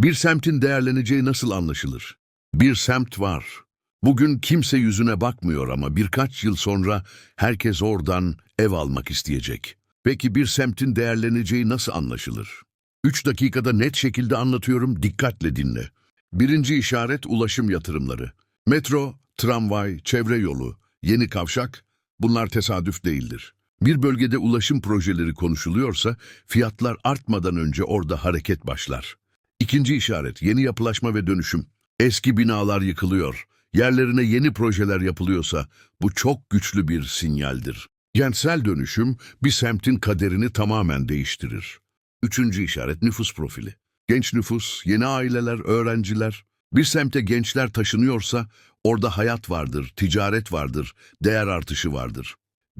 Bir semtin değerleneceği nasıl anlaşılır? Bir semt var. Bugün kimse yüzüne bakmıyor ama birkaç yıl sonra herkes oradan ev almak isteyecek. Peki bir semtin değerleneceği nasıl anlaşılır? Üç dakikada net şekilde anlatıyorum, dikkatle dinle. Birinci işaret ulaşım yatırımları. Metro, tramvay, çevre yolu, yeni kavşak, bunlar tesadüf değildir. Bir bölgede ulaşım projeleri konuşuluyorsa fiyatlar artmadan önce orada hareket başlar. İkinci işaret yeni yapılaşma ve dönüşüm. Eski binalar yıkılıyor. Yerlerine yeni projeler yapılıyorsa bu çok güçlü bir sinyaldir. Kentsel dönüşüm bir semtin kaderini tamamen değiştirir. Üçüncü işaret nüfus profili. Genç nüfus, yeni aileler, öğrenciler. Bir semte gençler taşınıyorsa orada hayat vardır, ticaret vardır, değer artışı vardır.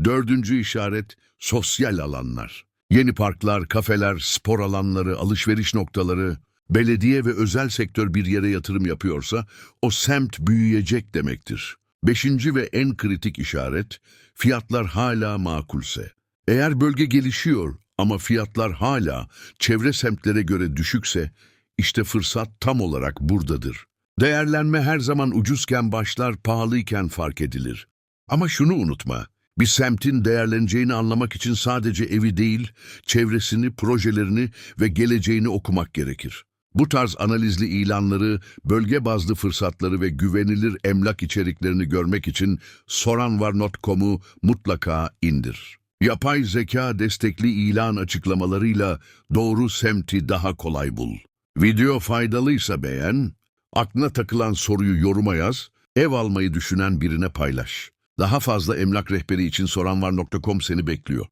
Dördüncü işaret sosyal alanlar. Yeni parklar, kafeler, spor alanları, alışveriş noktaları, belediye ve özel sektör bir yere yatırım yapıyorsa o semt büyüyecek demektir. Beşinci ve en kritik işaret fiyatlar hala makulse. Eğer bölge gelişiyor ama fiyatlar hala çevre semtlere göre düşükse işte fırsat tam olarak buradadır. Değerlenme her zaman ucuzken başlar, pahalıyken fark edilir. Ama şunu unutma, bir semtin değerleneceğini anlamak için sadece evi değil, çevresini, projelerini ve geleceğini okumak gerekir. Bu tarz analizli ilanları, bölge bazlı fırsatları ve güvenilir emlak içeriklerini görmek için soranvar.com'u mutlaka indir. Yapay zeka destekli ilan açıklamalarıyla doğru semti daha kolay bul. Video faydalıysa beğen, aklına takılan soruyu yoruma yaz, ev almayı düşünen birine paylaş. Daha fazla emlak rehberi için soranvar.com seni bekliyor.